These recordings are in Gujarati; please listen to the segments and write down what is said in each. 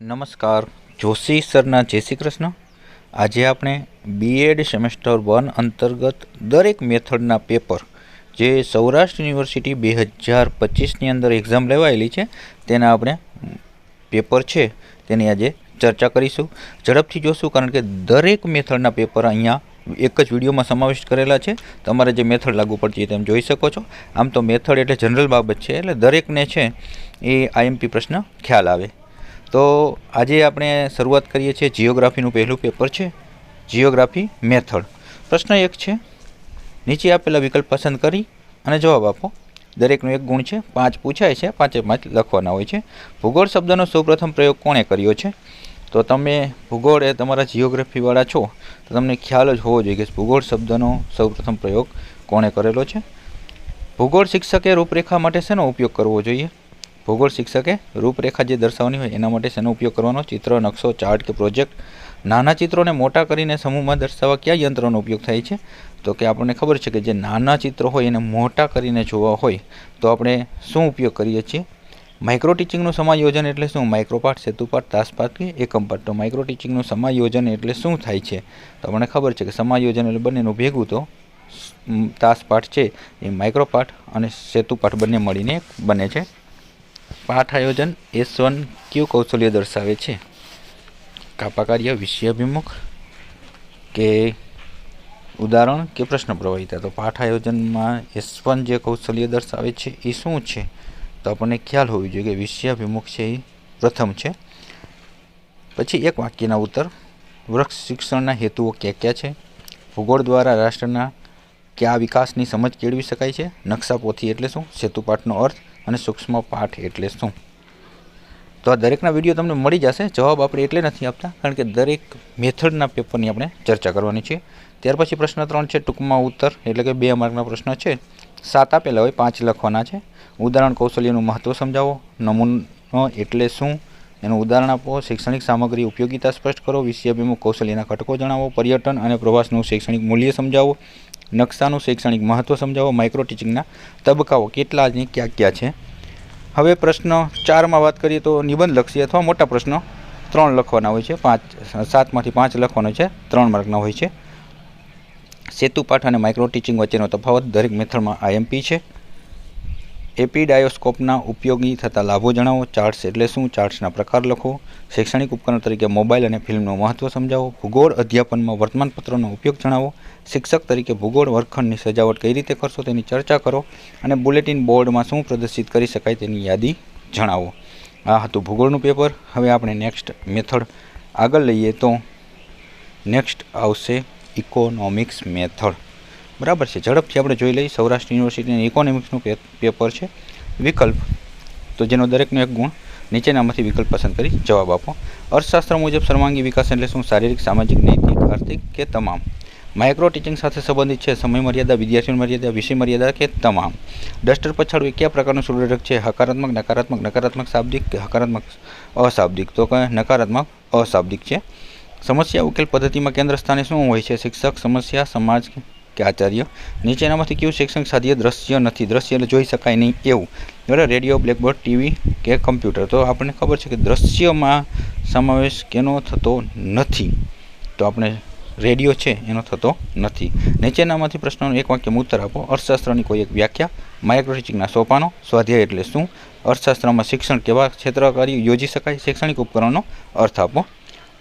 નમસ્કાર. જોશી સરના જય શ્રી કૃષ્ણ. આજે આપણે બીએડ સેમેસ્ટર વન અંતર્ગત દરેક મેથડના પેપર જે સૌરાષ્ટ્ર યુનિવર્સિટી બે હજાર પચીસની અંદર એક્ઝામ લેવાયેલી છે, તેના આપણે પેપર છે, તેની આજે ચર્ચા કરીશું. ઝડપથી જોશું, કારણ કે દરેક મેથડના પેપર અહીંયા એક જ વિડીયોમાં સમાવિષ્ટ કરેલા છે. તમારે જે મેથડ લાગુ પડતી તેમ જોઈ શકો છો. આમ તો મેથડ એટલે જનરલ બાબત છે, એટલે દરેકને છે એ આઈએમપી પ્રશ્ન ખ્યાલ આવે. તો આજે આપણે શરૂઆત કરીએ છીએ જિયોગ્રાફીનું પહેલું પેપર છે જિયોગ્રાફી મેથડ. પ્રશ્ન એક છે, નીચે આપેલા વિકલ્પ પસંદ કરી અને જવાબ આપો. દરેકનો એક ગુણ છે, પાંચ પૂછાય છે, પાંચે પાંચ લખવાના હોય છે. ભૂગોળ શબ્દનો સૌપ્રથમ પ્રયોગ કોણે કર્યો છે? તો તમે ભૂગોળ એ તમારા જિયોગ્રાફીવાળા છો, તો તમને ખ્યાલ જ હોવો જોઈએ કે ભૂગોળ શબ્દનો સૌપ્રથમ પ્રયોગ કોણે કરેલો છે? ભૂગોળ શિક્ષકે રૂપરેખા માટે શેનો ઉપયોગ કરવો જોઈએ? ભૂગોળ શિક્ષકે રૂપરેખા જે દર્શાવવાની હોય એના માટે શેનો ઉપયોગ કરવાનો? ચિત્ર, નકશો, ચાર્ટ કે પ્રોજેક્ટ? નાના ચિત્રોને મોટા કરીને સમૂહમાં દર્શાવવા કયા યંત્રનો ઉપયોગ થાય છે? તો કે આપણને ખબર છે કે જે નાના ચિત્રો હોય એને મોટા કરીને જોવા હોય, તો આપણે શું ઉપયોગ કરીએ છીએ? માઇક્રો ટીચિંગનું સમાયોજન એટલે શું? માઇક્રોપાઠ સેતુપાઠ તાસપાઠ કે એકમપાઠ તો માઇક્રો ટીચિંગનું સમાયોજન એટલે શું થાય છે? તો આપણને ખબર છે કે સમાયોજન એટલે બંનેનું ભેગું તો તાસપાઠ છે, એ માઇક્રોપાઠ અને સેતુપાઠ બંને મળીને બને છે. પાઠ આયોજન એસ વન કયું કૌશલ્ય દર્શાવે છે. કાપા કાર્ય વિષયાભિમુખ કે ઉદાહરણ કે પ્રશ્ન પ્રવાહિતા. તો પાઠ આયોજનમાં એસ વન જે કૌશલ્ય દર્શાવે છે એ શું છે? તો આપણને ખ્યાલ હોવી જોઈએ કે વિષયાભિમુખ છે એ પ્રથમ છે. પછી એક વાક્યના ઉત્તર. વૃક્ષ શિક્ષણના હેતુઓ ક્યાં ક્યાં છે? ભૂગોળ દ્વારા રાષ્ટ્રના કયા વિકાસની સમજ કેળવી શકાય છે? નકશા પોથી એટલે શું? સેતુપાઠનો અર્થ. અને સૂક્ષ્મ પાઠ એટલે શું? તો આ દરેકના વીડિયો તમને મળી જશે, જવાબ આપણે એટલે નથી આપતા, કારણ કે દરેક મેથડના પેપરની આપણે ચર્ચા કરવાની છે. ત્યાર પછી પ્રશ્ન ત્રણ છે, ટૂંકમાં ઉત્તર, એટલે કે બે માર્કના પ્રશ્ન છે. સાત આપેલા હોય, પાંચ લખવાના છે. ઉદાહરણ કૌશલ્યનું મહત્ત્વ સમજાવો, નમૂનો એટલે શું? એનું ઉદાહરણ આપો, શૈક્ષણિક સામગ્રી ઉપયોગીતા સ્પષ્ટ કરો, વિષયાભિમુખ કૌશલ્યના ઘટકો જણાવો, પર્યટન અને પ્રવાસનું શૈક્ષણિક મૂલ્ય સમજાવો. નકશાનું શૈક્ષણિક મહત્ત્વ સમજાવો માઇક્રો ટીચિંગના તબક્કાઓ કેટલા અને ક્યાં ક્યાં છે? હવે પ્રશ્ન ચારમાં વાત કરીએ તો નિબંધ લક્ષી અથવા મોટા પ્રશ્નો ત્રણ લખવાના હોય છે. પાંચ, સાતમાંથી પાંચ લખવાનો છે. ત્રણ માર્કના હોય છે. સેતુ પાઠ અને માઇક્રો ટીચિંગ વચ્ચેનો તફાવત દરેક મેથડમાં આઈએમપી છે. એપીડાયોસ્કોપના ઉપયોગી થતા લાભો જણાવો, ચાર્ટ્સ એટલે શું? ચાર્ટ્સના પ્રકાર લખો. શૈક્ષણિક ઉપકરણ તરીકે મોબાઈલ અને ફિલ્મનું મહત્ત્વ સમજાવો. ભૂગોળ અધ્યાપનમાં વર્તમાનપત્રનો ઉપયોગ જણાવો. શિક્ષક તરીકે ભૂગોળ વર્ગખંડની સજાવટ કઈ રીતે કરશો તેની ચર્ચા કરો અને બુલેટિન બોર્ડમાં શું પ્રદર્શિત કરી શકાય તેની યાદી જણાવો. આ હતું ભૂગોળનું પેપર. હવે આપણે નેક્સ્ટ મેથડ આગળ લઈએ તો નેક્સ્ટ આવશે ઇકોનોમિક્સ મેથડ. બરાબર છે. ઝડપથી આપણે જોઈ લઈએ. સૌરાષ્ટ્ર યુનિવર્સિટીની ઇકોનોમિક્સનું પેપર છે. વિકલ્પ. તો જેનો દરેકનો એક ગુણ. નીચેનામાંથી વિકલ્પ પસંદ કરી જવાબ આપો. અર્થશાસ્ત્ર મુજબ સર્વાંગી વિકાસ એટલે શું? શારીરિક, સામાજિક, નૈતિક, આર્થિક કે તમામ? માઇક્રો ટીચિંગ સાથે સંબંધિત છે. સમય મર્યાદા વિદ્યાર્થીઓની મર્યાદા, વિષય મર્યાદા કે તમામ? ડસ્ટર પછાડવું કયા પ્રકારનું સુરક્ષક છે? હકારાત્મક, નકારાત્મક નકારાત્મક, શાબ્દિક કે હકારાત્મક, અશાબ્દિક? તો કે નકારાત્મક, અશાબ્દિક છે. સમસ્યા ઉકેલ પદ્ધતિમાં કેન્દ્ર સ્થાને શું હોય છે? શિક્ષક, સમસ્યા, સમાજ કે આચાર્ય, નીચેનામાંથી કયું શૈક્ષણિક સાધ્ય દ્રશ્ય નથી? દ્રશ્ય એટલે જોઈ શકાય નહીં એવું. બરાબર, રેડિયો, બ્લેકબોર્ડ, ટીવી કે કમ્પ્યુટર. તો આપણને ખબર છે કે દ્રશ્યમાં સમાવેશ કેનો થતો નથી? તો આપણે રેડિયો છે એનો થતો નથી. નીચેનામાંથી પ્રશ્નોનો એક વાક્યમાં ઉત્તર આપો. અર્થશાસ્ત્રની કોઈ એક વ્યાખ્યા. માઇક્રો સોપાનો સ્વાધ્યાય એટલે શું? અર્થશાસ્ત્રમાં શિક્ષણ કેવા ક્ષેત્ર કરી યોજી શકાય? શૈક્ષણિક ઉપકરણનો અર્થ આપો.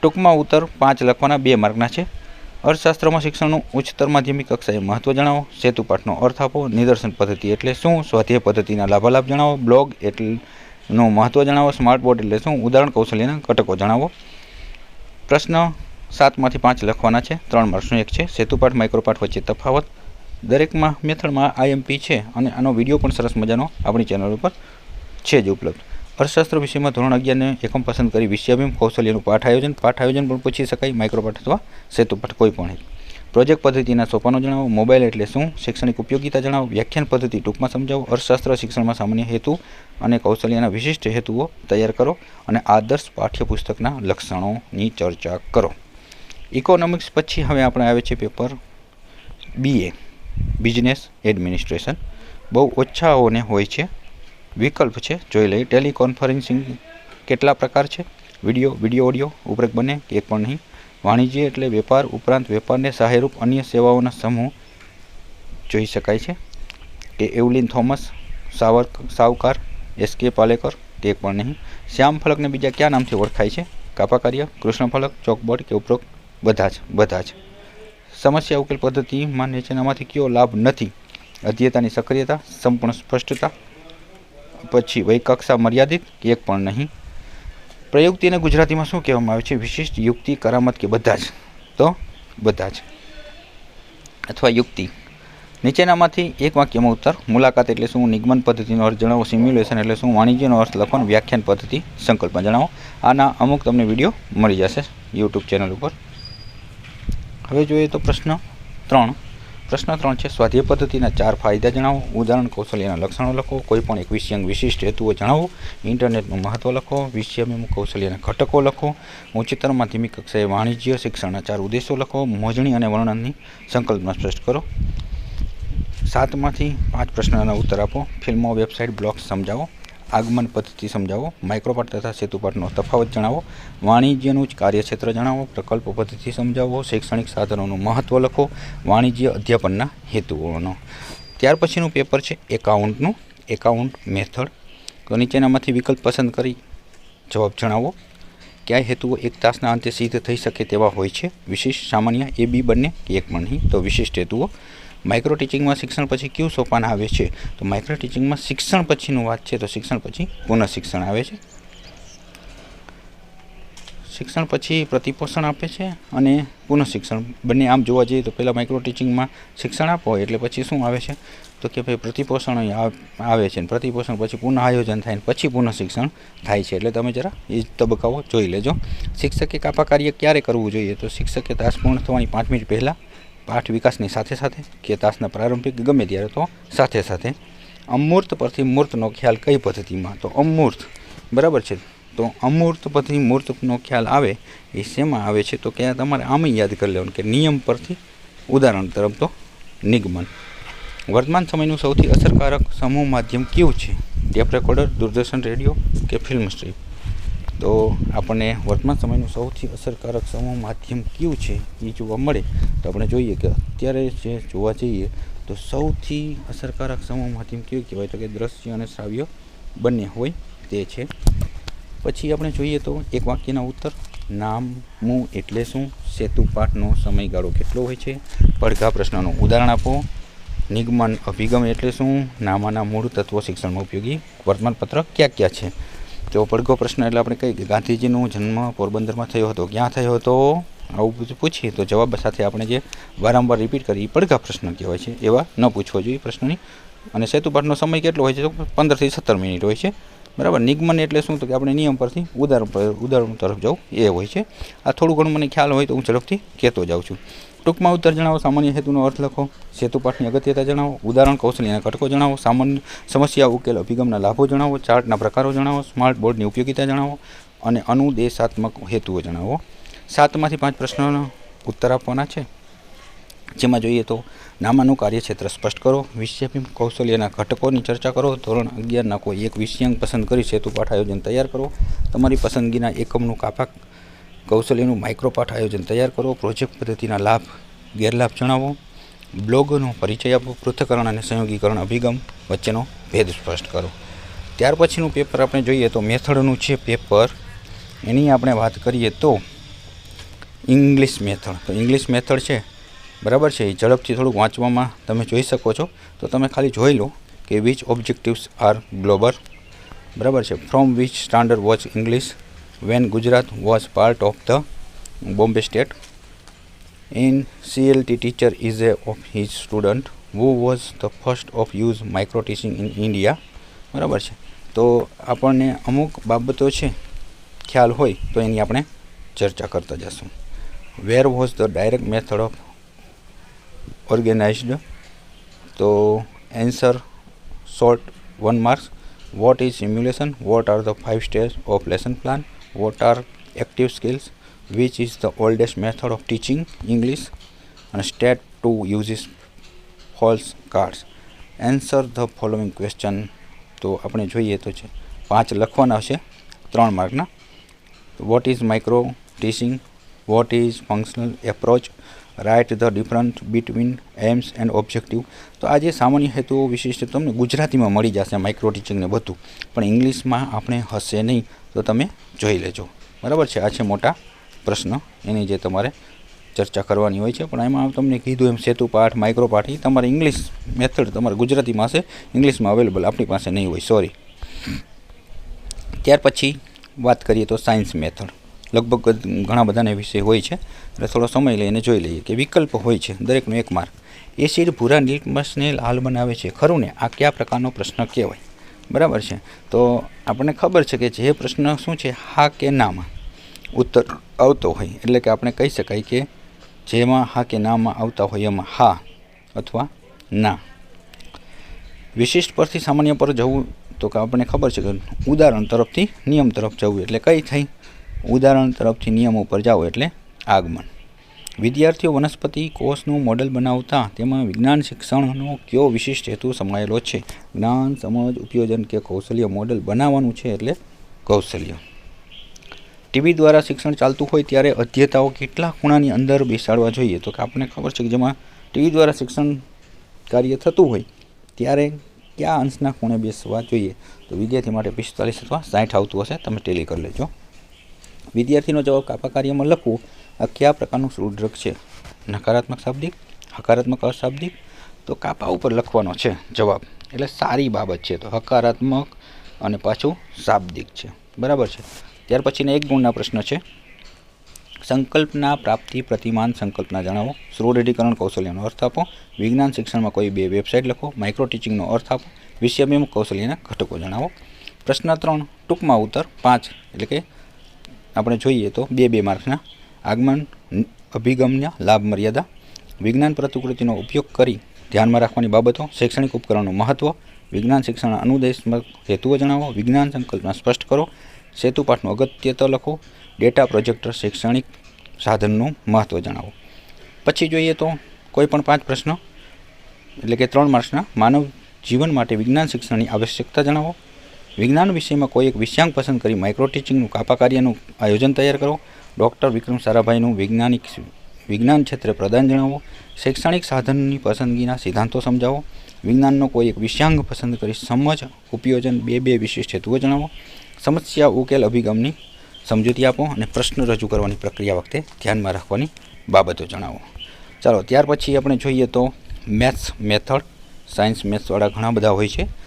ટૂંકમાં ઉત્તર પાંચ લખવાના બે માર્કના છે. અર્થશાસ્ત્રમાં શિક્ષણનું ઉચ્ચતર માધ્યમિક કક્ષાએ મહત્વ જણાવો, સેતુ પાઠનો અર્થ આપો, નિદર્શન પદ્ધતિ એટલે શું, સ્વાધ્યાય પદ્ધતિના લાભાલાભ જણાવો, બ્લોગ એટલે નું મહત્વ જણાવો, સ્માર્ટ બોર્ડ એટલે શું, ઉદાહરણ કૌશલ્યના ઘટકો જણાવો. પ્રશ્ન સાતમાંથી પાંચ લખવાના છે, ત્રણ માર્ક્સનું એક છે સેતુપાઠ માઇક્રોપાઠ વચ્ચે તફાવત. દરેકમાં મેથડમાં આઈએમપી છે અને આનો વીડિયો પણ સરસ મજાનો આપણી ચેનલ ઉપર છે જ ઉપલબ્ધ. અર્થશાસ્ત્ર વિષયમાં ધોરણ અગિયારને એકમ પસંદ કરી વિષયાભિમ કૌશલ્યનું પાઠ આયોજન પાઠ આયોજન પણ પૂછી શકાય માઇક્રોપાઠ અથવા સેતુપાઠ કોઈ પણ પ્રોજેક્ટ પદ્ધતિના સોપાનો જણાવો, મોબાઈલ એટલે શું? શૈક્ષણિક ઉપયોગિતા જણાવો, વ્યાખ્યાન પદ્ધતિ ટૂંકમાં સમજાવો, અર્થશાસ્ત્ર શિક્ષણમાં સામાન્ય હેતુ અને કૌશલ્યના વિશિષ્ટ હેતુઓ તૈયાર કરો અને આદર્શ પાઠ્યપુસ્તકના લક્ષણોની ચર્ચા કરો. ઇકોનોમિક્સ પછી હવે આપણે આવે છે પેપર બીએ બિઝનેસ એડમિનિસ્ટ્રેશન બહુ ઓછાઓને હોય છે. વિકલ્પ છે. જોઈ લઈએ. ટેલિકોન્ફરન્સિંગ કેટલા પ્રકાર છે? વીડિયો વીડિયો ઓડિયો ઉપરાંત બને કે એક પણ નહીં. વાણિજ્ય એટલે વેપાર ઉપરાંત વેપારને સહાયરૂપ અન્ય સેવાઓના સમૂહ જોઈ શકાય છે. કે એવલિન થોમસ સાવર સાવકાર, એસ કે પાલેકર તે પણ નહીં. શ્યામ ફલકને બીજા કયા નામથી ઓળખાય છે? કાપાકાર્ય, કૃષ્ણ ફલક, ચોકબોર્ડ કે ઉપરોક્ત? બધા જ બધા જ. સમસ્યા ઉકેલ પદ્ધતિમાં નીચેનામાંથી કયો લાભ નથી? અધ્યતાની સક્રિયતા, સંપૂર્ણ સ્પષ્ટતા પછી વૈકક્ષા મર્યાદિત કે એક પણ નહીં. પ્રયુક્તિને ગુજરાતીમાં શું કહેવામાં આવે છે? વિશિષ્ટ યુક્તિ, કરામત કે બધા જ? તો બધા જ. અથવા યુક્તિ. નીચેનામાંથી એક વાક્યમાં ઉત્તર, મુલાકાત એટલે શું? નિગમન પદ્ધતિનો અર્થ જણાવો સિમ્યુલેશન એટલે શું? વાણિજ્યનો અર્થ લખવાનું વ્યાખ્યાન પદ્ધતિ, સંકલ્પમાં જણાવો. આના અમુક તમને વીડિયો મળી જશે યુટ્યુબ ચેનલ ઉપર. હવે જોઈએ તો પ્રશ્ન ત્રણ. પ્રશ્ન ત્રણ છે, સ્વાધ્યાય પદ્ધતિના ચાર ફાયદા જણાવો. ઉદાહરણ કૌશલ્યના લક્ષણો લખો. કોઈ પણ એક વિષયાંગ વિશિષ્ટ હેતુઓ જણાવો. ઇન્ટરનેટનું મહત્ત્વ લખો. વિષયાભિમુખ કૌશલ્યના ઘટકો લખો. ઉચ્ચતર માધ્યમિક કક્ષાએ વાણિજ્ય, શિક્ષણના ચાર ઉદ્દેશો લખો. મોજણી અને વર્ણનની સંકલ્પના સ્પષ્ટ કરો. સાતમાંથી પાંચ પ્રશ્નના ઉત્તર આપો. ફિલ્મો, વેબસાઇટ, બ્લોગ્સ સમજાવો. આગમન પદ્ધતિ સમજાવો માઇક્રોપાટ તથા સેતુપાટનો તફાવત જણાવો, વાણિજ્યનું જ કાર્યક્ષેત્ર જણાવો, પ્રકલ્પ પદ્ધતિ સમજાવો, શૈક્ષણિક સાધનોનું મહત્ત્વ લખો, વાણિજ્ય અધ્યાપનના હેતુઓનો. ત્યાર પછીનું પેપર છે એકાઉન્ટનું, એકાઉન્ટ મેથડ. તો નીચેનામાંથી વિકલ્પ પસંદ કરી જવાબ જણાવો. કયા હેતુઓ એક તાસના અંતે સિદ્ધ થઈ શકે તેવા હોય છે? વિશેષ સામાન્ય એ બી બંને કે એક પણ તો વિશિષ્ટ હેતુઓ માઇક્રો ટીચિંગમાં શિક્ષણ પછી કયું સોપાન આવે છે? તો માઇક્રો ટીચિંગમાં શિક્ષણ પછીનું વાત છે, તો શિક્ષણ પછી પુનઃ શિક્ષણ આવે છે. શિક્ષણ પછી પ્રતિપોષણ આપે છે અને પુનઃ શિક્ષણ બંને આમ જોવા જઈએ તો પહેલાં માઇક્રો ટીચિંગમાં શિક્ષણ આપો એટલે પછી શું આવે છે? તો કે ભાઈ પ્રતિપોષણ આવે છે પ્રતિપોષણ પછી પુનઃ આયોજન થાય ને પછી પુનઃ શિક્ષણ થાય છે. એટલે તમે જરા એ તબક્કાઓ જોઈ લેજો. શિક્ષકે કાપા કાર્ય ક્યારે કરવું જોઈએ? તો શિક્ષકે તાસ પૂર્ણ થવાની પાંચ મિનિટ પહેલાં પાઠ વિકાસની સાથે સાથે કે તાસના પ્રારંભિક ગમે ત્યારે તો સાથે સાથે અમૂર્ત પરથી મૂર્તનો ખ્યાલ કઈ પદ્ધતિમાં? તો અમૂર્ત. બરાબર છે. તો અમૂર્ત પરથી મૂર્તનો ખ્યાલ આવે એ શેમાં આવે છે? તો કે તમારે આમ યાદ કરી લેવાનું કે નિયમ પરથી ઉદાહરણ તરફ તો નિગમન. વર્તમાન સમયનું સૌથી અસરકારક સમૂહ માધ્યમ કયું છે? ટેપ રેકોર્ડર દૂરદર્શન રેડિયો કે ફિલ્મ સ્ટ્રીપ તો આપણને વર્તમાન સમયનું સૌથી અસરકારક સમૂહ માધ્યમ કયું છે એ જોવા મળે. તો આપણે જોઈએ કે અત્યારે જે જોવા જઈએ તો સૌથી અસરકારક સમૂહ માધ્યમ કયું કહેવાય? તો કે દ્રશ્ય અને શ્રાવ્ય બંને હોય તે છે. પછી આપણે જોઈએ તો એક વાક્યના ઉત્તર, નામું એટલે શું? સેતુ પાઠનો સમયગાળો કેટલો હોય છે? પડઘા પ્રશ્નનું ઉદાહરણ આપો. નિગમન અભિગમ એટલે શું? નામાના મૂળ તત્વો શિક્ષણમાં ઉપયોગી. વર્તમાનપત્ર ક્યાં ક્યાં છે? તો પડઘો પ્રશ્ન એટલે આપણે કહીએ કે ગાંધીજીનો જન્મ પોરબંદરમાં થયો હતો. ક્યાં થયો હતો? આવું બધું પૂછીએ તો જવાબ સાથે આપણે જે વારંવાર રિપીટ કરીએ એ પડઘા પ્રશ્ન કહેવાય છે. એવા ન પૂછવો જોઈએ પ્રશ્નની. અને સેતુપાઠનો સમય કેટલો હોય છે? તો પંદરથી સત્તર મિનિટ હોય છે. બરાબર? નિગમન એટલે શું? તો કે આપણે નિયમ પરથી ઉદાહરણ ઉદાહરણ તરફ જવું એ હોય છે. આ થોડું ઘણું મને ખ્યાલ હોય તો હું ઝડપથી કહેતો જાઉં છું. ટૂંકમાં ઉત્તર જણાવો, સામાન્ય હેતુનો અર્થ લખો, સેતુપાઠની અગત્યતા જણાવો, ઉદાહરણ કૌશલ્યના ઘટકો જણાવો, સામાન્ય સમસ્યા, ઉકેલ, અભિગમના લાભો જણાવો, ચાર્ટના પ્રકારો જણાવો, સ્માર્ટ બોર્ડની ઉપયોગિતા જણાવો અને અનુદેશાત્મક હેતુઓ જણાવો. સાતમાંથી પાંચ પ્રશ્નોનો ઉત્તર આપવાના છે. જેમાં જોઈએ તો નામાનું કાર્યક્ષેત્ર સ્પષ્ટ કરો, વિષયભિમ કૌશલ્યના ઘટકોની ચર્ચા કરો, ધોરણ અગિયારના કોઈ એક વિષયાંક પસંદ કરી સેતુ પાઠ આયોજન તૈયાર કરો. તમારી પસંદગીના એકમનું કાપા કૌશલ્યનું માઇક્રોપાઠ આયોજન તૈયાર કરો, પ્રોજેક્ટ પદ્ધતિના લાભ, ગેરલાભ જણાવો, બ્લોગનો પરિચય આપો, પૃથ્થકરણ અને સંયોગીકરણ અભિગમ વચ્ચેનો ભેદ સ્પષ્ટ કરો. ત્યાર પછીનું પેપર આપણે જોઈએ તો મેથડનું છે પેપર. એની આપણે વાત કરીએ તો ઇંગ્લિશ મેથડ. તો ઇંગ્લિશ મેથડ છે, બરાબર છે? એ ઝડપથી થોડુંક વાંચવામાં તમે જોઈ શકો છો. તો તમે ખાલી જોઈ લો કે વિચ ઓબ્જેક્ટિવ્સ આર ગ્લોબલ બરાબર છે? From which standard watch English when Gujarat was part of the Bombay state in CLT teacher is a of his student who was the first of use micro teaching in India. બરાબર છે? તો આપણને અમુક બાબતો છે, ખ્યાલ હોય તો એની આપણે ચર્ચા કરતા જશું. Where was the direct method of organized તો answer short one marks what is simulation what are the five stage of lesson plan what are active skills which is the oldest method of teaching English અને state two uses flash cards answer the following question તો આપણે જોઈએ તો છે, પાંચ લખવાના છે, ત્રણ માર્કના. What is micro teaching what is functional approach write the different between aims and objective તો આ જે સામાન્ય હેતુઓ વિશિષ્ટ તમને ગુજરાતીમાં મળી જશે માઇક્રો ટીચિંગને બધું. પણ ઇંગ્લિશમાં આપણે હશે નહીં, તો તમે જોઈ લેજો. બરાબર છે? આ છે મોટા પ્રશ્ન. એની જે તમારે ચર્ચા કરવાની હોય છે. પણ એમાં તમને કીધું એમ, સેતુ પાઠ માઇક્રો પાઠ, એ તમારે ઇંગ્લિશ મેથડ તમારે ગુજરાતીમાં હશે, ઇંગ્લિશમાં અવેલેબલ આપણી પાસે નહીં હોય. સોરી ત્યાર પછી વાત કરીએ તો સાયન્સ મેથડ લગભગ ઘણા બધાને વિષય હોય છે. એટલે થોડો સમય લઈને જોઈ લઈએ કે વિકલ્પ હોય છે દરેકનો એક માર્ક એસિડ ભૂરા લીટમસને લાલ બનાવે છે. ખરું ને આ કયા પ્રકારનો પ્રશ્ન કહેવાય? બરાબર છે? તો આપણને ખબર છે કે જે પ્રશ્ન શું છે, હા કે નામાં? ઉત્તર આવતો હોય. એટલે કે આપણે કહી શકાય કે જેમાં હા કે નામાં આવતા હોય એમાં હા અથવા ના. વિશિષ્ટ પરથી સામાન્ય પર જવું તો કે આપણને ખબર છે કે ઉદાહરણ તરફથી નિયમ તરફ જવું. એટલે કઈ થઈ? ઉદાહરણ તરફથી નિયમ ઉપર જાઓ એટલે આગમન. વિદ્યાર્થીઓ વનસ્પતિ કોષનું મોડલ બનાવતા તેમાં વિજ્ઞાન શિક્ષણનો કયો વિશિષ્ટ હેતુ સમાયેલો છે? જ્ઞાન, સમજ, ઉપયોજન કે કૌશલ્ય મોડલ બનાવવાનું છે એટલે કૌશલ્ય. ટીવી દ્વારા શિક્ષણ ચાલતું હોય ત્યારે અધ્યતાઓ કેટલા ખૂણાની અંદર બેસાડવા જોઈએ? તો કે આપણને ખબર છે કે જેમાં ટીવી દ્વારા શિક્ષણ કાર્ય થતું હોય ત્યારે કયા અંશના ખૂણે બેસવા જોઈએ? તો વિદ્યાર્થી માટે પિસ્તાલીસ અથવા સાઠ આવતું હશે. તમે ટેલી કરી લેજો. વિદ્યાર્થીનો જવાબ કાપા કાર્યમાં લખવું આ કયા પ્રકારનું સુદૃઢ છે? નકારાત્મક શાબ્દિક, હકારાત્મક અશાબ્દિક? તો કાપા ઉપર લખવાનો છે જવાબ. એટલે સારી બાબત છે તો હકારાત્મક અને પાછું શાબ્દિક છે. બરાબર છે? ત્યાર પછીના એક ગુણના પ્રશ્ન છે. સંકલ્પના પ્રાપ્તિ પ્રતિમાન સંકલ્પના જણાવો. સુદૃઢીકરણ કૌશલ્યનો અર્થ આપો. વિજ્ઞાન શિક્ષણમાં કોઈ બે વેબસાઇટ લખો. માઇક્રો ટીચિંગનો અર્થ આપો. વિષયાભિમુખ કૌશલ્યના ઘટકો જણાવો. પ્રશ્ન ત્રણ, ટૂંકમાં ઉત્તર પાંચ, એટલે કે આપણે જોઈએ તો બે બે માર્ક્સના આગમન અભિગમના લાભ મર્યાદા. વિજ્ઞાન પ્રતિકૃતિનો ઉપયોગ કરી ધ્યાનમાં રાખવાની બાબતો, શૈક્ષણિક ઉપકરણનું મહત્વ, વિજ્ઞાન શિક્ષણ અનુદેશમક હેતુઓ જણાવો, વિજ્ઞાન સંકલ્પના સ્પષ્ટ કરો, સેતુ પાઠનું અગત્યતા લખો, ડેટા પ્રોજેક્ટર શૈક્ષણિક સાધનનું મહત્ત્વ જણાવો. પછી જોઈએ તો કોઈ પણ પાંચ પ્રશ્નો, એટલે કે ત્રણ માર્ક્સના, માનવ જીવન માટે વિજ્ઞાન શિક્ષણની આવશ્યકતા જણાવો. વિજ્ઞાન વિષયમાં કોઈ એક વિષયાંક પસંદ કરી માઇક્રો ટીચિંગનું કાપા આયોજન તૈયાર કરો. ડૉક્ટર વિક્રમ સારાભાઈનું વૈજ્ઞાનિક વિજ્ઞાન ક્ષેત્રે પ્રદાન જણાવો. શૈક્ષણિક સાધનની પસંદગીના સિદ્ધાંતો સમજાવો. વિજ્ઞાનનો કોઈ એક વિષયાંગ પસંદ કરી સમજ, ઉપયોજન બે બે વિશિષ્ટ હેતુઓ જણાવો. સમસ્યા, ઉકેલ, અભિગમની સમજૂતી આપો અને પ્રશ્ન રજૂ કરવાની પ્રક્રિયા વખતે ધ્યાનમાં રાખવાની બાબતો જણાવો. ચાલો, ત્યાર પછી આપણે જોઈએ તો મેથ્સ મેથડ, સાયન્સ મેથ્સવાળા ઘણા બધા હોય છે.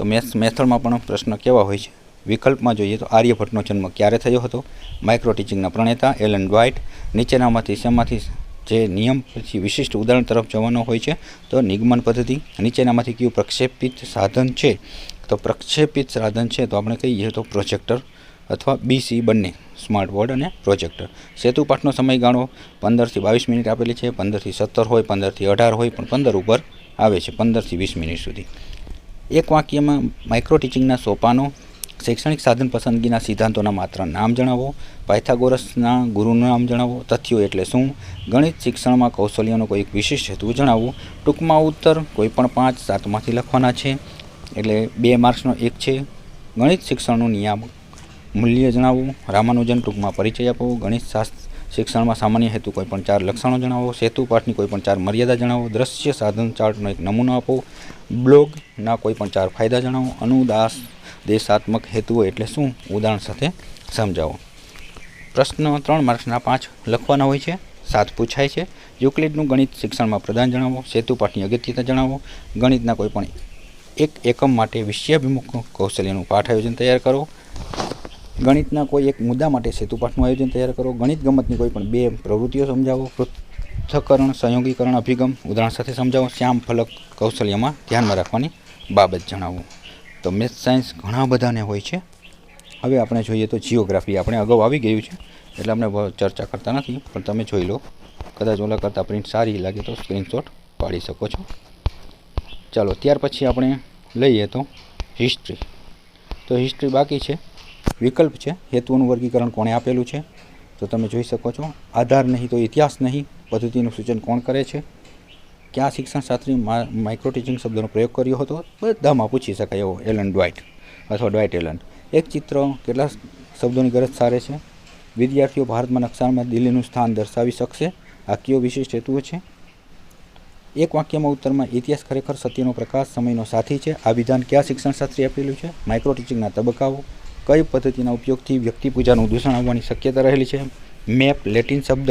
તો મેથ્સ મેથડમાં પણ પ્રશ્ન કેવા હોય છે? વિકલ્પમાં જોઈએ તો આર્યભટ્ટનો જન્મ ક્યારે થયો હતો? માઇક્રો ટીચિંગના પ્રણેતા એલન ડ્વાઇટ નીચેનામાંથી શેમાંથી જે નિયમ પછી વિશિષ્ટ ઉદાહરણ તરફ જવાનો હોય છે, તો નિગમન પદ્ધતિ, નીચેનામાંથી કયું પ્રક્ષેપિત સાધન છે? તો પ્રક્ષેપિત સાધન છે તો આપણે કહીએ તો પ્રોજેક્ટર અથવા બીસી બંને, સ્માર્ટ બોર્ડ અને પ્રોજેક્ટર. સેતુ પાઠનો સમયગાળો પંદરથી બાવીસ મિનિટ આપેલી છે, પંદરથી સત્તર હોય, પંદરથી અઢાર હોય, પણ પંદર ઉપર આવે છે, પંદરથી વીસ મિનિટ સુધી. એક વાક્યમાં માઇક્રો ટીચિંગના સોપાનો, શૈક્ષણિક સાધન પસંદગીના સિદ્ધાંતોના માત્ર નામ જણાવો, પાયથાગોરસના ગુરુનું નામ જણાવો, તથ્યો એટલે શું? ગણિત શિક્ષણમાં કૌશલ્યનો કોઈ વિશેષ હેતુ જણાવો, ટૂંકમાં ઉત્તર કોઈ પણ પાંચ સાતમાંથી લખવાના છે, એટલે બે માર્ક્સનો એક છે. ગણિત શિક્ષણનું નિયામક મૂલ્ય જણાવો, રામાનુજન ટૂંકમાં પરિચય આપો, ગણિત શાસ્ત્ર શિક્ષણમાં સામાન્ય હેતુ કોઈ પણ ચાર લક્ષણો જણાવો, સેતુ પાઠની કોઈ પણ ચાર મર્યાદા જણાવો, દ્રશ્ય સાધન ચાર્ટનો એક નમૂનો આપો બ્લોગના કોઈપણ ચાર ફાયદા જણાવો, અનુદાસ દેશાત્મક હેતુઓ એટલે શું? ઉદાહરણ સાથે સમજાવો. પ્રશ્ન ત્રણ માર્ક્સના પાંચ લખવાના હોય છે, સાત પૂછાય છે. યુક્લિડનું ગણિત શિક્ષણમાં પ્રદાન જણાવો, સેતુ પાઠની અગત્યતા જણાવો, ગણિતના કોઈપણ એક એકમ માટે વિષયાભિમુખ કૌશલ્યનું પાઠ આયોજન તૈયાર કરો. ગણિતના કોઈ એક મુદ્દા માટે સેતુપાઠનું આયોજન તૈયાર કરો. ગણિત ગમતની કોઈ પણ બે પ્રવૃત્તિઓ સમજાવો. પૃથ્થકરણ, સંયોગીકરણ, અભિગમ, ઉદાહરણ સાથે સમજાવો. શ્યામ ફલક કૌશલ્યમાં ધ્યાનમાં રાખવાની બાબત જણાવો. તો મેથ, સાયન્સ ઘણા બધાને હોય છે. હવે આપણે જોઈએ તો જીઓગ્રાફી. આપણે અગાઉ આવી ગયું છે, એટલે આપણે ચર્ચા કરતા નથી, પણ તમે જોઈ લો. કદાચ ઓલા કરતાં પ્રિન્ટ સારી લાગે તો સ્ક્રીનશોટ પાડી શકો છો. ચાલો, ત્યાર પછી આપણે લઈએ તો હિસ્ટ્રી તો હિસ્ટ્રી બાકી છે. વિકલ્પ છે હેતુઓનું વર્ગીકરણ કોણે આપેલું છે, તો તમે જોઈ શકો છો, આધાર નહીં તો ઇતિહાસ નહીં, પદ્ધતિનું સૂચન કોણ કરે છે, ક્યાં શિક્ષણશાસ્ત્રી માઇક્રો ટીચિંગ શબ્દનો પ્રયોગ કર્યો હતો, બધામાં પૂછી શકાય એવો, એલન ડ્વાઇટ, અથવા ડ્વાઇટ એલન. એક ચિત્ર કેટલા શબ્દોની ગરજ સારે છે, વિદ્યાર્થીઓ ભારતમાં નકશામાં દિલ્હીનું સ્થાન દર્શાવી શકશે, આ કયો વિશિષ્ટ હેતુઓ છે? એક વાક્યમાં ઉત્તરમાં, ઇતિહાસ ખરેખર સત્યનો પ્રકાશ, સમયનો સાથી છે, આ વિધાન કયા શિક્ષણશાસ્ત્રી આપેલું છે? માઇક્રો ટીચિંગના તબક્કાઓ કઈ પદ્ધતિના ઉપયોગથી વ્યક્તિ પૂજાનું દૂષણ આવવાની શક્યતા રહેલી છે? મેપ, લેટિન શબ્દ.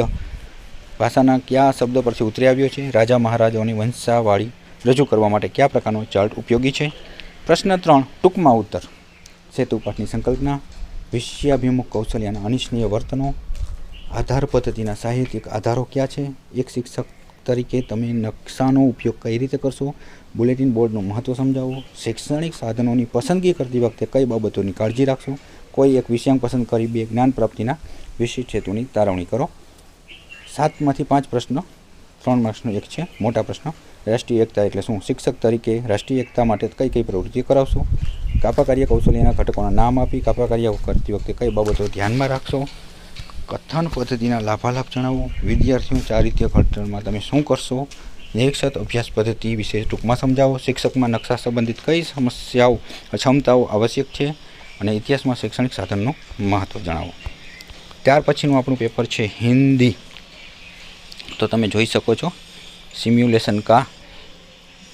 ભાષાના કયા શબ્દ પરથી ઉતરી આવ્યો છે? રાજા મહારાજાઓની વંશાવાળી રજૂ કરવા માટે કયા પ્રકારનો ચાર્ટ ઉપયોગી છે? પ્રશ્ન ત્રણ, ટૂંકમાં ઉત્તર. સેતુપાઠની સંકલ્પના, વિષયાભિમુખ કૌશલ્યના અનિચ્છનીય વર્તનો, આધાર પદ્ધતિના સાહિત્યિક આધારો ક્યાં છે? એક શિક્ષક તરીકે તમે નકશાનો ઉપયોગ કઈ રીતે કરશો? બુલેટિન બોર્ડનું મહત્ત્વ સમજાવો. શૈક્ષણિક સાધનોની પસંદગી કરતી વખતે કઈ બાબતોની કાળજી રાખશો? કોઈ એક વિષયાંક પસંદ કરી, બે જ્ઞાન પ્રાપ્તિના વિશિષ્ટ હેતુની તારવણી કરો. સાતમાંથી પાંચ પ્રશ્ન. ત્રણ માર્ક્સનો એક છે. મોટા પ્રશ્ન. રાષ્ટ્રીય એકતા એટલે શું? શિક્ષક તરીકે રાષ્ટ્રીય એકતા માટે કઈ કઈ પ્રવૃત્તિ કરાવશો? કાપા કાર્ય કૌશલ્યના ઘટકોના નામ આપી કાપા કાર્ય કરતી વખતે કઈ બાબતો ધ્યાનમાં રાખશો? કથન પદ્ધતિના લાભાલાભ જણાવો વિદ્યાર્થીઓ ચારિત્ર્ય ઘડતરમાં તમે શું કરશો નિરીક્ષક અભ્યાસ પદ્ધતિ વિશે ટૂંકમાં સમજાવો શિક્ષકમાં નકશા સંબંધિત કઈ સમસ્યાઓ અક્ષમતાઓ આવશ્યક છે અને ઇતિહાસમાં શૈક્ષણિક સાધનનું મહત્ત્વ જણાવો ત્યાર પછીનું આપણું પેપર છે હિન્દી तो તમે જોઈ શકો છો सिमुलेशन का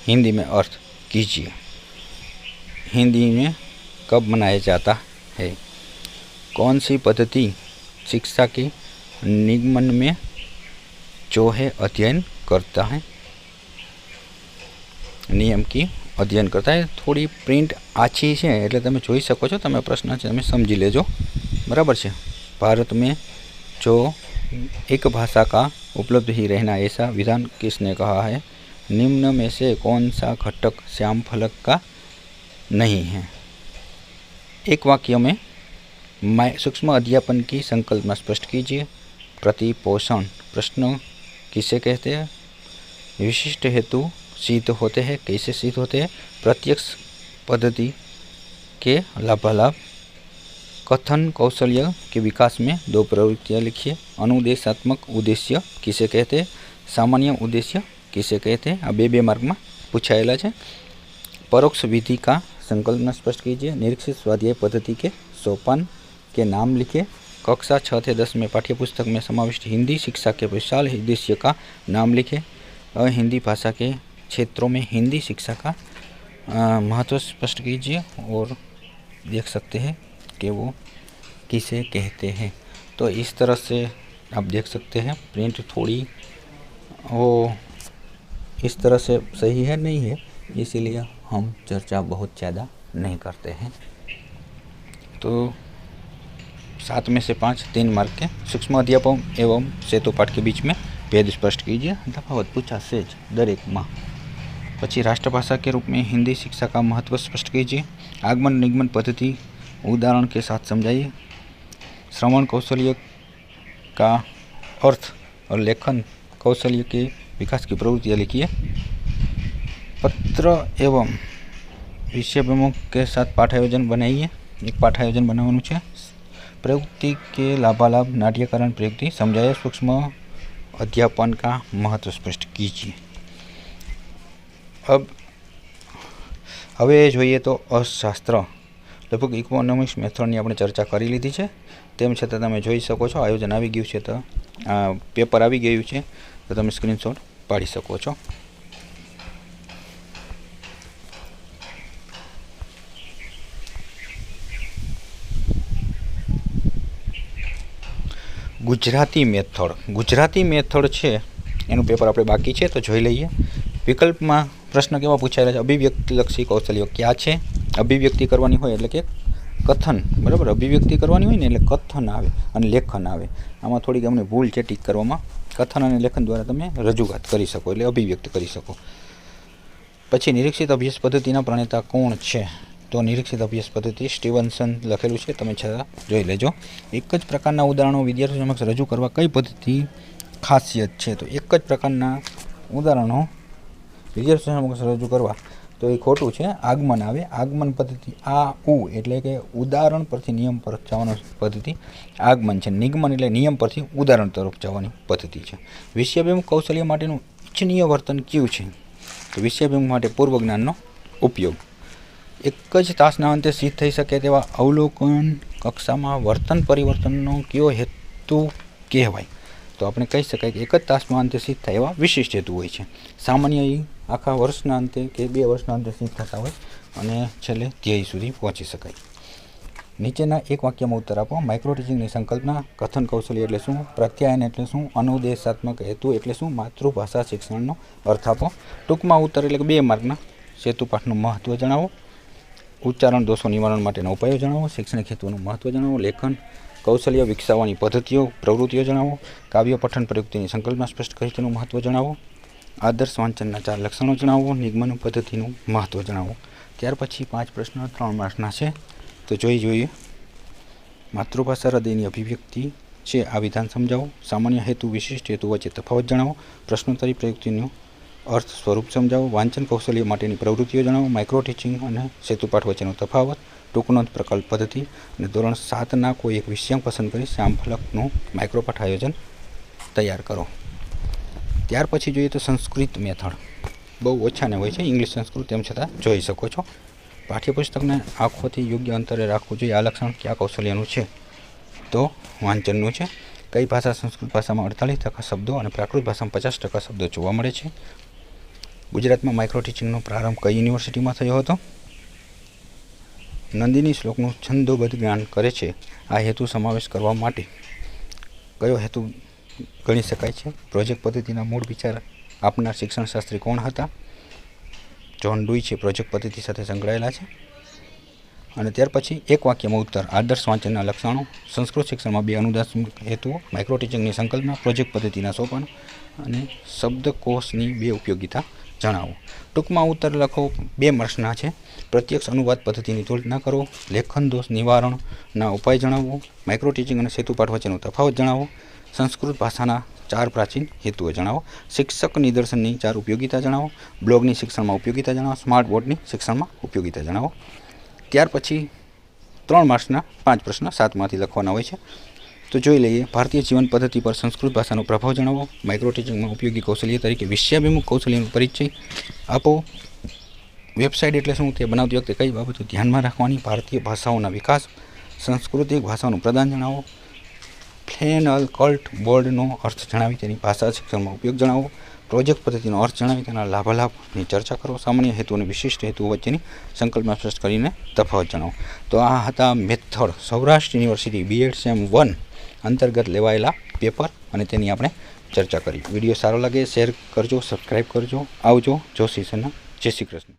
हिंदी में अर्थ कीजिए हिंदी में कब मनाया जाता है कौन सी पद्धति शिक्षा के निगमन में जो है अध्ययन करता है નિયમ કી અધ્યયન કરતા હે થોડી પ્રિન્ટ આછી છે એટલે તમે જોઈ શકો છો તમે પ્રશ્ન છે તમે સમજી લેજો બરાબર છે ભારત में जो एक भाषा का उपलब्ध ही रहना ऐसा विधान किसने कहा है निम्न में से कौन सा घटक श्याम फलक का नहीं है एक वाक्य में मैं सूक्ष्म अध्यापन की संकल्पना स्पष्ट कीजिए प्रतिपोषण प्रश्न किसे कहते हैं विशिष्ट हेतु सिद्ध होते हैं कैसे सिद्ध होते हैं प्रत्यक्ष पद्धति के लाभालाभ कथन कौशल्य के विकास में दो प्रवृत्तियाँ लिखिए अनुदेशात्मक उद्देश्य किसे कहते हैं सामान्य उद्देश्य किसे कहते हैं આ બે બે માર્કમાં પૂછાયેલા છે परोक्ष विधि का संकल्पना स्पष्ट कीजिए निरीक्षित स्वाध्याय पद्धति के सोपान के नाम लिखिए कक्षा छः से दस में पाठ्यपुस्तक में समाविष्ट हिंदी शिक्षा के विशाल उद्देश्य का नाम लिखे। हिंदी भाषा के क्षेत्रों में हिंदी शिक्षा का महत्व स्पष्ट कीजिए और देख सकते हैं कि वो किसे कहते हैं। तो इस तरह से आप देख सकते हैं प्रिंट थोड़ी वो इस तरह से सही है, नहीं है, इसीलिए हम चर्चा बहुत ज़्यादा नहीं करते हैं। तो सात में से पाँच, तीन मार्ग के सूक्ष्म अध्यापों एवं सेतु पाठ के बीच में भेद स्पष्ट कीजिए। तफावत पूछा, सेज દરેક माह। पची राष्ट्रभाषा के रूप में हिंदी शिक्षा का महत्व स्पष्ट कीजिए। आगमन निगमन पद्धति, उदाहरण के साथ समझाइए। श्रवण कौशल्य का अर्थ और लेखन कौशल्य के विकास की प्रवृत्तियाँ लिखिए। पत्र एवं विषय प्रमुख के साथ पाठ आयोजन बनाइए। एक पाठ आयोजन છે प्रयुक्ति के लाभालाभ नाट्यकरण प्रयुक्ति समझाइए सूक्ष्म अध्यापन का महत्व स्पष्ट कीजिए अब હવે જોઈએ તો અર્થશાસ્ત્ર લગભગ ઇકોનોમિક્સ મેથડની આપણે ચર્ચા કરી લીધી છે તેમ છતાં તમે જોઈ શકો છો આયોજન આવી ગયું છે તો આ પેપર આવી ગયું છે તો તમે સ્ક્રીનશોટ પાડી શકો છો ગુજરાતી મેથડ. ગુજરાતી મેથડ છે, એનું પેપર આપણે બાકી છે, તો જોઈ લઈએ. વિકલ્પમાં પ્રશ્ન કેવા પૂછાયેલા છે? અભિવ્યક્તિલક્ષી કૌશલ્યો ક્યાં છે? અભિવ્યક્તિ કરવાની હોય એટલે કે કથન, બરાબર? અભિવ્યક્તિ કરવાની હોય ને એટલે કથન આવે અને લેખન આવે. આમાં થોડીક અમને ભૂલ છે ટીક કરવામાં. કથન અને લેખન દ્વારા તમે રજૂઆત કરી શકો, એટલે અભિવ્યક્ત કરી શકો. પછી નિરીક્ષિત અભ્યાસ પદ્ધતિના પ્રણેતા કોણ છે? તો નિરીક્ષિત અભ્યાસ પદ્ધતિ સ્ટીવન્સન લખેલું છે, તમે છતાં જોઈ લેજો. એક જ પ્રકારના ઉદાહરણો વિદ્યાર્થીઓ સમક્ષ રજૂ કરવા કઈ પદ્ધતિ ખાસિયત છે? તો એક જ પ્રકારના ઉદાહરણો વિદ્યાર્થીઓ સમક્ષ રજૂ કરવા. તો એ ખોટું છે, આગમન આવે. આગમન પદ્ધતિ આ ઉ એટલે કે ઉદાહરણ પરથી નિયમ પર જવાનો પદ્ધતિ. આગમન છે, નિગમન એટલે નિયમ પરથી ઉદાહરણ તરફ જવાની પદ્ધતિ છે. વિષયાભિમુખ કૌશલ્ય માટેનું ઇચ્છનીય વર્તન કયું છે? તો વિષયાભિમુખ માટે પૂર્વ જ્ઞાનનો ઉપયોગ. એક જ તાસના અંતે સિદ્ધ થઈ શકે તેવા અવલોકન કક્ષામાં વર્તન પરિવર્તનનો કયો હેતુ કહેવાય? તો આપણે કહી શકાય કે એક જ તાસમાં અંતે સિદ્ધ થાય એવા વિશિષ્ટ હેતુ હોય છે. સામાન્ય આખા વર્ષના અંતે કે બે વર્ષના અંતે સિદ્ધ થતા હોય અને છેલ્લે ધ્યેય સુધી પહોંચી શકાય. નીચેના એક વાક્યમાં ઉત્તર આપો. માઇક્રો ટીચિંગની સંકલ્પના, કથન કૌશલ્ય એટલે શું? પ્રત્યાયન એટલે શું? અનુદેશાત્મક હેતુ એટલે શું? માતૃભાષા શિક્ષણનો અર્થ આપો. ટૂંકમાં ઉત્તર એટલે કે બે માર્કના સેતુપાઠનું મહત્ત્વ જણાવો. ઉચ્ચારણ, દોષો નિવારણ માટેના ઉપાયો જણાવો, શૈક્ષણિક હેતુનું મહત્ત્વ જણાવો, લેખન, કૌશલ્ય વિકસાવવાની પદ્ધતિઓ, પ્રવૃત્તિઓ જણાવો, કાવ્ય, પઠન પ્રયુક્તિની સંકલ્પના સ્પષ્ટ કરી તેનું મહત્ત્વ જણાવો, આદર્શ વાંચનના ચાર લક્ષણો જણાવો, નિગમન પદ્ધતિનું મહત્ત્વ જણાવો. ત્યાર પછી પાંચ પ્રશ્ન ત્રણ માર્ક્સના છે. તો જોઈ જોઈએ. માતૃભાષા હૃદયની અભિવ્યક્તિ છે. આ વિધાન સમજાવો. સામાન્ય હેતુ, વિશિષ્ટ હેતુ વચ્ચે તફાવત જણાવો. પ્રશ્નોત્તરી પ્રયુક્તિનું અર્થ સ્વરૂપ સમજાવો, વાંચન કૌશલ્ય માટેની પ્રવૃત્તિઓ જણાવો માઇક્રો ટીચિંગ અને સેતુપાઠ વચ્ચેનો તફાવત ટૂંકનોંધ પ્રકલ્પ પદ્ધતિ અને ધોરણ સાતના કોઈ એક વિષયાંક પસંદ કરી શ્યામફલકનું માઇક્રોપાઠ આયોજન તૈયાર કરો. ત્યાર પછી જોઈએ તો સંસ્કૃત મેથડ. બહુ ઓછાને હોય છે, ઇંગ્લિશ સંસ્કૃત તેમ છતાં જોઈ શકો છો. પાઠ્યપુસ્તકને આંખોથી યોગ્ય અંતરે રાખવું જોઈએ, આ લક્ષણ કયા કૌશલ્યનું છે? તો વાંચનનું છે. કઈ ભાષા સંસ્કૃત ભાષામાં અડતાલીસ ટકા શબ્દો અને પ્રાકૃત ભાષામાં પચાસ ટકા શબ્દો જોવા મળે છે? ગુજરાતમાં માઇક્રો ટીચિંગનો પ્રારંભ કઈ યુનિવર્સિટીમાં થયો હતો? નંદિની શ્લોકનું છંદોબદ્ધ જ્ઞાન કરે છે આ હેતુ સમાવેશ કરવા માટે. કયો હેતુ ગણી શકાય છે? પ્રોજેક્ટ પદ્ધતિના મૂળ વિચાર આપનાર શિક્ષણશાસ્ત્રી કોણ હતા? જોન ડુઈ છે પ્રોજેક્ટ પદ્ધતિ સાથે સંકળાયેલા છે. અને ત્યાર પછી એક વાક્યમાં ઉત્તર, આદર્શ વાંચનના લક્ષણો, સંસ્કૃત શિક્ષણમાં બે અનુદાત્મક હેતુઓ માઇક્રો ટીચિંગની સંકલ્પના પ્રોજેક્ટ પદ્ધતિના સોપાનો અને શબ્દકોશની બે ઉપયોગિતા. જણાવો. ટૂંકમાં ઉત્તર લખો. બે માર્ક્સના છે. પ્રત્યક્ષ અનુવાદ પદ્ધતિની તુલના કરો. લેખન દોષ નિવારણના ઉપાય જણાવો. માઇક્રો ટીચિંગ અને સેતુપાઠ વચ્ચેનો તફાવત જણાવો. સંસ્કૃત ભાષાના ચાર પ્રાચીન હેતુઓ જણાવો. શિક્ષક નિદર્શનની ચાર ઉપયોગિતા જણાવો. બ્લોગની શિક્ષણમાં ઉપયોગિતા જણાવો. સ્માર્ટ બોર્ડની શિક્ષણમાં ઉપયોગિતા જણાવો. ત્યાર પછી ત્રણ માર્ક્સના પાંચ પ્રશ્ન સાતમાંથી લખવાના હોય છે. તો જોઈ લઈએ, ભારતીય જીવન પદ્ધતિ પર સંસ્કૃત ભાષાનો પ્રભાવ જણાવો. માઇક્રો ઉપયોગી કૌશલ્ય તરીકે વિષયાભિમુખ કૌશલ્યનો પરિચય આપો. વેબસાઇટ એટલે શું તે બનાવતી વખતે કઈ બાબતો ધ્યાનમાં રાખવાની? ભારતીય ભાષાઓના વિકાસ, સાંસ્કૃતિક ભાષાનું પ્રદાન જણાવો. ફ્લેનલ કલ્ટ બોર્ડનો અર્થ જણાવી તેની ભાષા શિક્ષણમાં ઉપયોગ જણાવો. પ્રોજેક્ટ પદ્ધતિનો અર્થ જણાવી તેના લાભાલાભની ચર્ચા કરો. સામાન્ય હેતુ અને વિશિષ્ટ હેતુઓ વચ્ચેની સંકલ્પના સ્પષ્ટ કરીને તફાવત જણાવો. તો આ હતા method. Saurashtra university BEd sem one અંતર્ગત લેવાયેલા પેપર અને તેની આપણે ચર્ચા કરી. વીડિયો સારો લાગે, શેર કરજો સબસ્ક્રાઈબ કરજો. આવજો. જોશી સરના જય શ્રી કૃષ્ણ.